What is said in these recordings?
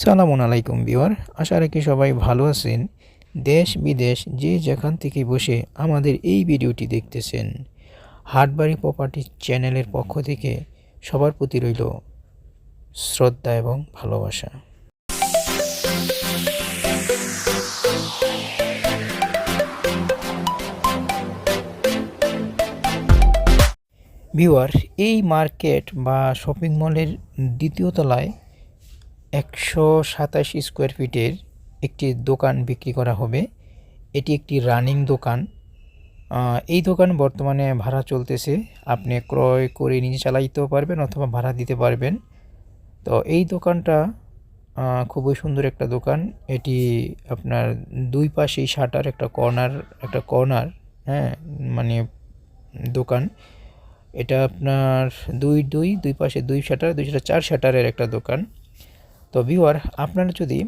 সালামু আলাইকুম বিওয়ার আশা রাখি সবাই ভালো আছেন। দেশ বিদেশ যে যেখান থেকে বসে আমাদের এই ভিডিওটি দেখতেছেন, হাটবাড়ি প্রপার্টি চ্যানেলের পক্ষ থেকে সবার প্রতি রইল শ্রদ্ধা এবং ভালোবাসা। ভিউয়ার, এই মার্কেট বা শপিং মলের দ্বিতীয় তলায় একশো সাতাশ স্কোয়ার ফিটের একটি দোকান বিক্রি করা হবে। এটি একটি রানিং দোকান। এই দোকান বর্তমানে ভাড়া চলতেছে। আপনি ক্রয় করে নিজে চালাইতেও পারবেন অথবা ভাড়া দিতে পারবেন। তো এই দোকানটা খুবই সুন্দর একটা দোকান। এটি আপনার দুই পাশেই শাটার, একটা কর্নার একটা কর্নার হ্যাঁ মানে দোকান। এটা আপনার দুই দুই দুই পাশে দুই শাটার দুই শাটার, চার শাটারের একটা দোকান। তো ভিউয়ার আপনারা যদি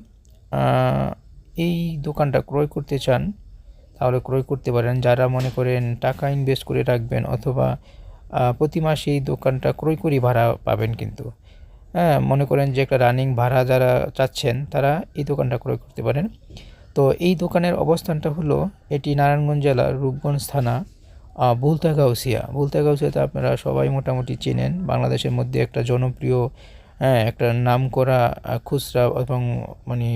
এই দোকানটা ক্রয় করতে চান তাহলে ক্রয় করতে পারেন। যারা মনে করেন টাকা ইনভেস্ট করে রাখবেন অথবা প্রতি মাসে এই দোকানটা ক্রয় করি ভাড়া পাবেন কিন্তু। হ্যাঁ মনে করেন যে একটা রানিং ভাড়া যারা চাচ্ছেন তারা এই দোকানটা ক্রয় করতে পারেন। তো এই দোকানের অবস্থানটা হলো এটি নারায়ণগঞ্জ জেলার রূপগঞ্জ থানা আহ, বুলতাগাউসিয়া। বুলতাগাউসিয়াতে আপনারা সবাই মোটামুটি চেনেন। বাংলাদেশের মধ্যে একটা জনপ্রিয় হ্যাঁ একটা নামকরা আহ, খুচরা এবং মানে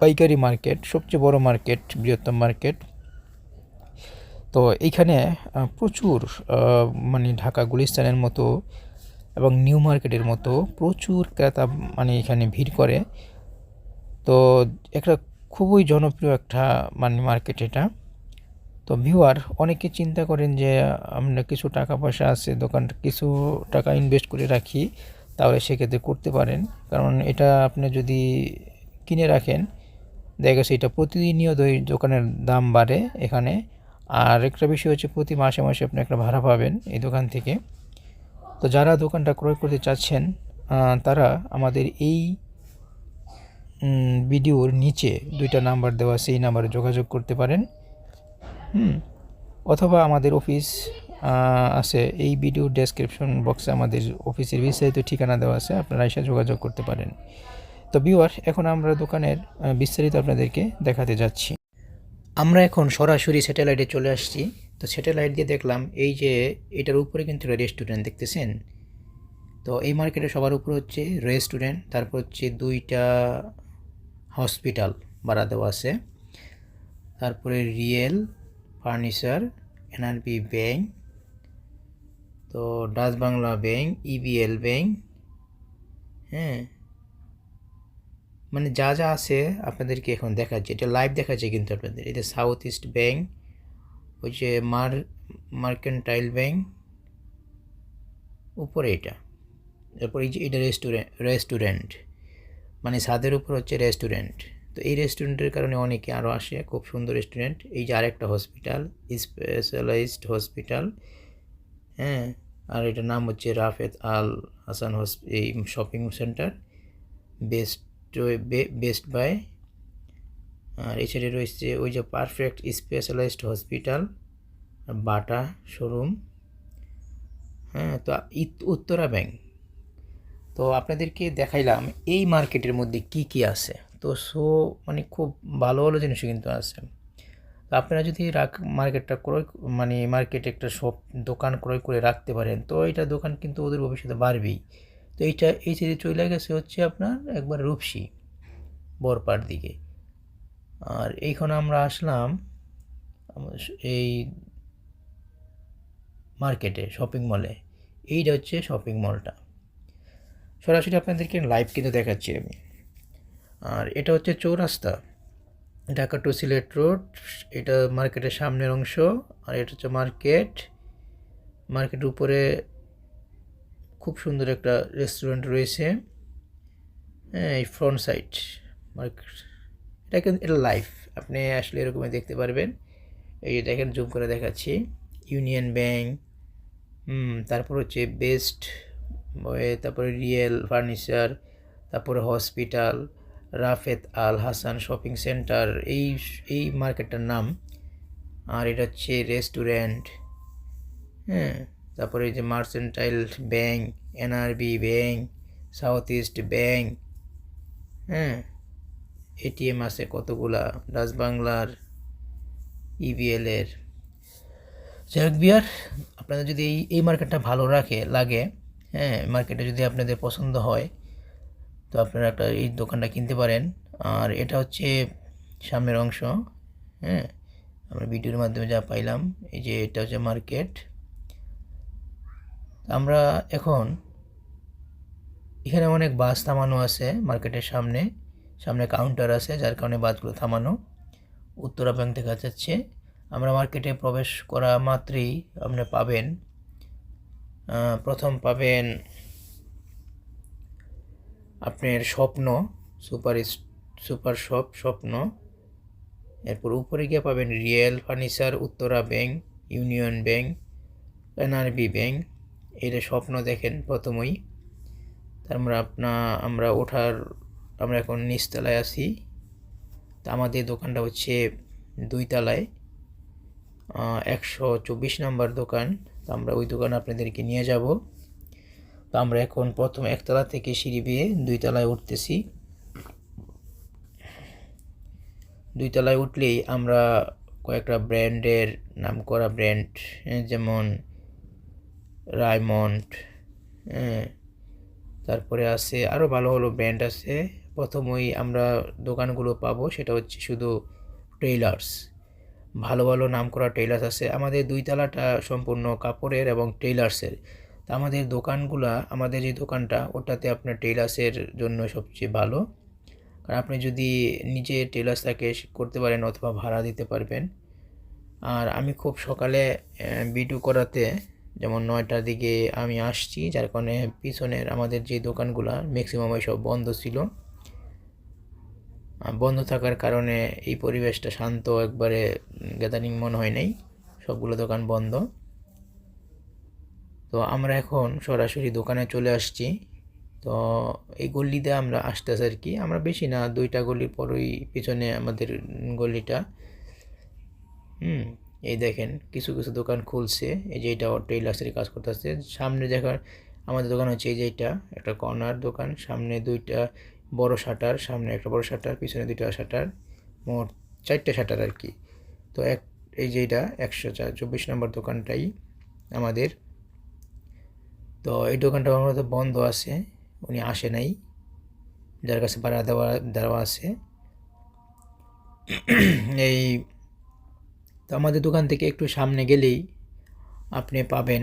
পাইকারি মার্কেট সবচেয়ে বড় মার্কেট বৃহত্তম মার্কেট। তো এইখানে প্রচুর মানে ঢাকা গুলিস্তানের মতো এবং নিউ মার্কেটের মতো প্রচুর ক্রেতা মানে এখানে ভিড় করে। তো একটা খুবই জনপ্রিয় একটা মানে মার্কেট এটা। তো ভিউয়ার অনেকে চিন্তা করেন যে আমরা কিছু টাকা পয়সা আছে দোকানটা কিছু টাকা ইনভেস্ট করে রাখি। তাহলে সেক্ষেত্রে করতে পারেন। কারণ এটা আপনি যদি কিনে রাখেন, দেখা গেছে এটা প্রতিনিয়ত এই দোকানের দাম বাড়ে এখানে। আর একটা বিষয় হচ্ছে প্রতি মাসে মাসে আপনি একটা ভাড়া পাবেন এই দোকান থেকে। তো যারা দোকানটা ক্রয় করতে চাচ্ছেন তারা আমাদের এই ভিডিওর নিচে দুইটা নাম্বার দেওয়া সেই নাম্বারে যোগাযোগ করতে পারেন। হুম, অথবা আমাদের অফিস আছে। এই ভিডিও ডেসক্রিপশন বক্সে আমাদের অফিসের বিস্তারিত ঠিকানা দেওয়া আছে, আপনারা এসে যোগাযোগ করতে পারেন। তো ভিউয়ার এখন আমরা দোকানের বিস্তারিত আপনাদেরকে দেখাতে যাচ্ছি। আমরা এখন সরাসরি স্যাটেলাইটে চলে আসছি। তো স্যাটেলাইট দিয়ে দেখলাম, এই যে এটার উপরে কিন্তু রেস্টুরেন্ট দেখতেছেন? তো এই মার্কেটে সবার উপরে হচ্ছে রেস্টুরেন্ট তারপর হচ্ছে দুইটা হসপিটাল ভাড়া দেওয়া আছে। তারপরে রিয়েল ফার্নিচার এনআরবি ব্যাংক তো Dutch Bangla bank EBL bank হ্যাঁ। মানে যা যা আছে আপনাদেরকে এখন দেখাচ্ছে। এটা লাইভ দেখাচ্ছে কিন্তু আপনাদের। এটা সাউথ ইস্ট ব্যাংক ওই যে মার মার্কেন্টাইল ব্যাংক উপরে এটা। তারপর এই যে এটা রেস্টুরেন্ট রেস্টুরেন্ট মানে ছাদের উপর হচ্ছে রেস্টুরেন্ট তো এই রেস্টুরেন্টের কারণে অনেকে আরও আসে। খুব সুন্দর রেস্টুরেন্ট এই যে আরেকটা হসপিটাল স্পেশালাইজড হসপিটাল হ্যাঁ আর এটার নাম হচ্ছে রাফেদ আল হাসান হস, এই shopping centre best best buy আর এছাড়া রয়েছে ওই যে perfect specialised hospital Bata showroom হ্যাঁ তো উত্তরা ব্যাংক তো আপনাদেরকে দেখাইলাম এই মার্কেটের মধ্যে কি কি আছে। তো সো মানে খুব ভালো ভালো জিনিসও কিন্তু আছে। আপনারা যদি রাখ, মার্কেটটা ক্রয় মানে মার্কেটে একটা সব দোকান ক্রয় করে রাখতে পারেন, তো এটা দোকান কিন্তু ওদের ভবিষ্যতে বাড়বেই। তো এইটা, এই যে চলে গেছে হচ্ছে আপনার একবার রূপসী বরপার দিকে। আর এইখানে আমরা আসলাম এই মার্কেটে, শপিং মলে। এইটা হচ্ছে শপিং মলটা। সরাসরি আপনাদেরকে লাইভ কিন্তু দেখাচ্ছি আমি। আর এটা হচ্ছে চৌরাস্তা। ঢাকা টু সিলেট রোড, এটা মার্কেটের সামনের অংশ, আর এটা হচ্ছে মার্কেট। মার্কেটের উপরে খুব সুন্দর একটা রেস্টুরেন্ট রয়েছে। হ্যাঁ এই ফ্রন্ট সাইড মার্কেট এটা কিন্তু, এটা লাইভ আপনি আসলে এরকমই দেখতে পারবেন। এই দেখেন, জুম করে দেখাচ্ছি। ইউনিয়ন হুম, তারপর হচ্ছে বেস্ট তারপরে রিয়েল ফার্নিচার, তারপরে hospital Rafed Al Hasan shopping centre, এই এই মার্কেটটার নাম। আর এটা হচ্ছে রেস্টুরেন্ট। হ্যাঁ তারপরে যে mercantile bank, NRB bank, south east bank. হ্যাঁ এটিএম আছে কতগুলা? বাংলার ইবিএল এর। যাই হোক বিয়ার, আপনাদের যদি এই এই মার্কেটটা ভালো রাখে, লাগে হ্যাঁ মার্কেটে যদি আপনাদের পছন্দ হয় তো আপনারা একটা এই দোকানটা কিনতে পারেন। আর এটা হচ্ছে সামনের অংশ হ্যাঁ? আমরা ভিডিওর মাধ্যমে যা পাইলাম, এই যে এটা হচ্ছে মার্কেট। আমরা এখন, এখানে অনেক বাস থামানো আছে মার্কেটের সামনে। সামনে কাউন্টার আছে, যার কারণে বাসগুলো থামানো। উত্তরা ব্যাংক দেখা যাচ্ছে। আমরা মার্কেটে প্রবেশ করা মাত্রই আপনি পাবেন প্রথম পাবেন আপনার স্বপ্ন, সুপার সুপার শপ স্বপ্ন। এরপর উপরে গিয়ে পাবেন real furniture, Uttara bank, union bank, NRB bank. এটা স্বপ্ন দেখেন প্রথমেই। তারপরে আপনা, আমরা ওঠার, আমরা এখন নিচতলায় আছি। তা আমাদের দোকানটা হচ্ছে দুই তলায় একশো চব্বিশ নম্বর দোকান। তো আমরা ওই দোকানে আপনাদেরকে নিয়ে যাব। তো আমরা এখন প্রথম একতলা থেকে সিঁড়ি বেয়ে দুই তলায় উঠতেছি। দুই তলায় উঠলেই আমরা কয়েকটা ব্র্যান্ডের নাম করা ব্র্যান্ড যেমন রায়মন্ড তারপরে আছে আরও ভালো ভালো ব্র্যান্ড আছে। প্রথমেই আমরা দোকানগুলো পাবো, সেটা হচ্ছে শুধু টেইলার্স। ভালো ভালো নাম করা টেইলার্স আছে। আমাদের দুই তলাটা সম্পূর্ণ কাপড়ের এবং টেইলার্সের। আমাদের দোকানগুলা, আমাদের যে দোকানটা, ওটাতে আপনার টেইলার্সের জন্য সবচেয়ে ভালো। কারণ আপনি যদি নিজে টেলার্স তাকে করতে পারেন অথবা ভাড়া দিতে পারবেন। আর আমি খুব সকালে ভিডিও করাতে, যেমন নয়টার দিকে আমি আসছি, যার কারণে পিছনের আমাদের যে দোকানগুলো ম্যাক্সিমাম সব বন্ধ ছিল। বন্ধ থাকার কারণে এই পরিবেশটা শান্ত, একবারে গ্যাদারিং মনে হয় নাই। সবগুলো দোকান বন্ধ। তো আমরা এখন সরাসরি দোকানে চলে আসছি। তো এই গল্লিতে আমরা আসতেছি আর কি। আমরা বেশি না, দুইটা গলির পরই পিছনে আমাদের গলিটা। হুম, এই দেখেন কিছু কিছু দোকান খুলছে। এই যে এটা টেইলার্সের কাজ করতেছে। সামনে দেখার আমাদের দোকান হচ্ছে এই যে এটা, একটা কর্নার দোকান। সামনে দুইটা বড় শাটার, সামনে একটা বড় শাটার, পিছনে দুইটা শাটার, মোট চারটে শাটার আর কি। তো এক, এই যে এটা একশো চব্বিশ নম্বর দোকানটাই আমাদের। তো এই দোকানটা আমার তো বন্ধ আছে, উনি আসে নাই। যার কাছে ভাড়া দেওয়া দেওয়া আছে। এই, তো আমাদের দোকান থেকে একটু সামনে গেলেই আপনি পাবেন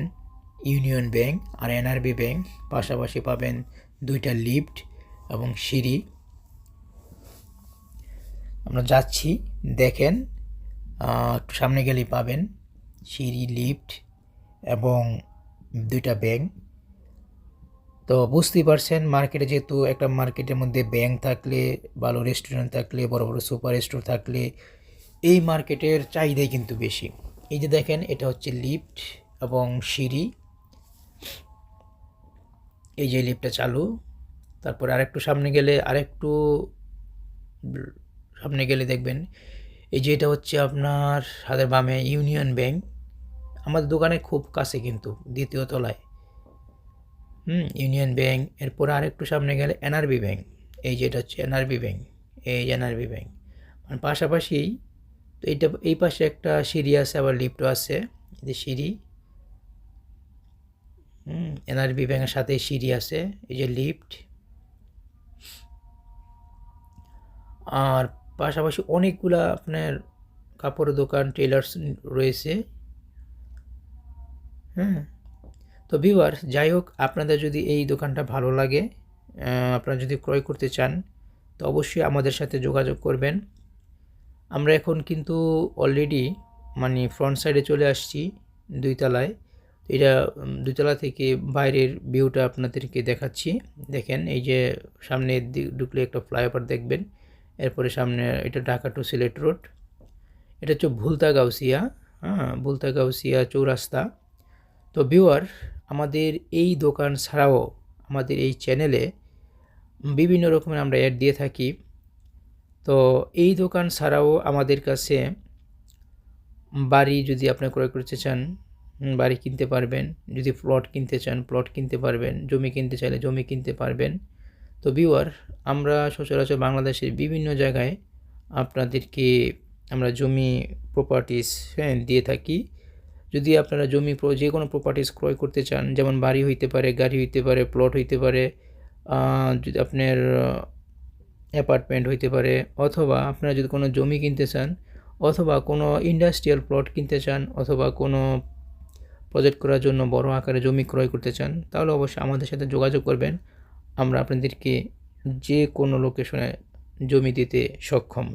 ইউনিয়ন ব্যাংক আর এনআরবি ব্যাংক। পাশাপাশি পাবেন দুইটা লিফট এবং সিঁড়ি। আমরা যাচ্ছি, দেখেন একটু সামনে গেলেই পাবেন সিঁড়ি, লিফট এবং দুইটা ব্যাংক। তো বুঝতেই পারছেন মার্কেটে যেহেতু একটা মার্কেটের মধ্যে ব্যাংক থাকলে, ভালো রেস্টুরেন্ট থাকলে, বড় বড় সুপার স্টোর থাকলে, এই মার্কেটের চাহিদাই কিন্তু বেশি। এই যে দেখেন, এটা হচ্ছে লিফট এবং সিঁড়ি। এই যে লিফটটা চালু। তারপর আরেকটু সামনে গেলে, আরেকটু সামনে গেলে দেখবেন, এই যে এটা হচ্ছে আপনার হাতের বামে ইউনিয়ন ব্যাংক। আমাদের দোকানে খুব কাছে কিন্তু, দ্বিতীয় তলায়। হুম, ইউনিয়ন ব্যাংক, এরপর আরেকটু সামনে গেলে এনআরবি ব্যাংক। এই যে এটা হচ্ছে এনআরবি ব্যাংক, এই যে এনআরবি ব্যাংক। মানে পাশাপাশি তো এইটা, এই পাশে একটা সিঁড়ি আছে, আবার লিফটও আছে যে সিঁড়ি। হুম, এনআরবি ব্যাংকের সাথে সিঁড়ি আছে, এই যে লিফট। আর পাশাপাশি অনেকগুলা আপনার কাপড়ের দোকান, টেলার্স রয়েছে। হ্যাঁ তো ভিউয়ার যাই হোক আপনাদের যদি এই দোকানটা ভালো লাগে আপনারা যদি ক্রয় করতে চান তো অবশ্যই আমাদের সাথে যোগাযোগ করবেন। আমরা এখন কিন্তু অলরেডি মানে ফ্রন্ট সাইডে চলে আসছি দুইতলায়। এটা উম, দুইতলা থেকে বাইরের ভিউটা আপনাদেরকে দেখাচ্ছি। দেখেন এই যে সামনে ঢুকলে একটা ফ্লাইওভার দেখবেন। এরপরে সামনে এটা ঢাকা টু সিলেট রোড এটা হচ্ছে ভুলতা গাউসিয়া হ্যাঁ ভুলতা গাউসিয়া চৌরাস্তা। তো ভিউয়ার আমাদের এই দোকান ছাড়াও আমাদের এই চ্যানেলে বিভিন্ন রকমের আমরা অ্যাড দিয়ে থাকি। তো এই দোকান ছাড়াও আমাদের কাছে বাড়ি যদি আপনি ক্রয় করতে চান বাড়ি কিনতে পারবেন। যদি প্লট কিনতে চান প্লট কিনতে পারবেন। জমি কিনতে চাইলে জমি কিনতে পারবেন। তো ভিউয়ার আমরা সচরাচর বাংলাদেশের বিভিন্ন জায়গায় আপনাদেরকে আমরা জমি প্রপার্টিস হ্যাঁ দিয়ে থাকি। যদি আপনারা জমি যে কোনো প্রপার্টিস ক্রয় করতে চান, যেমন বাড়ি হইতে পারে, গাড়ি হইতে পারে প্লট হইতে পারে যদি আপনার অ্যাপার্টমেন্ট হইতে পারে, অথবা আপনারা যদি কোনো জমি কিনতে চান, অথবা কোনো ইন্ডাস্ট্রিয়াল প্লট কিনতে চান, অথবা কোনো প্রজেক্ট করার জন্য বড় আকারে জমি ক্রয় করতে চান, তাহলে অবশ্যই আমাদের সাথে যোগাযোগ করবেন। আমরা আপনাদেরকে যে কোনো লোকেশনে জমি দিতে সক্ষম।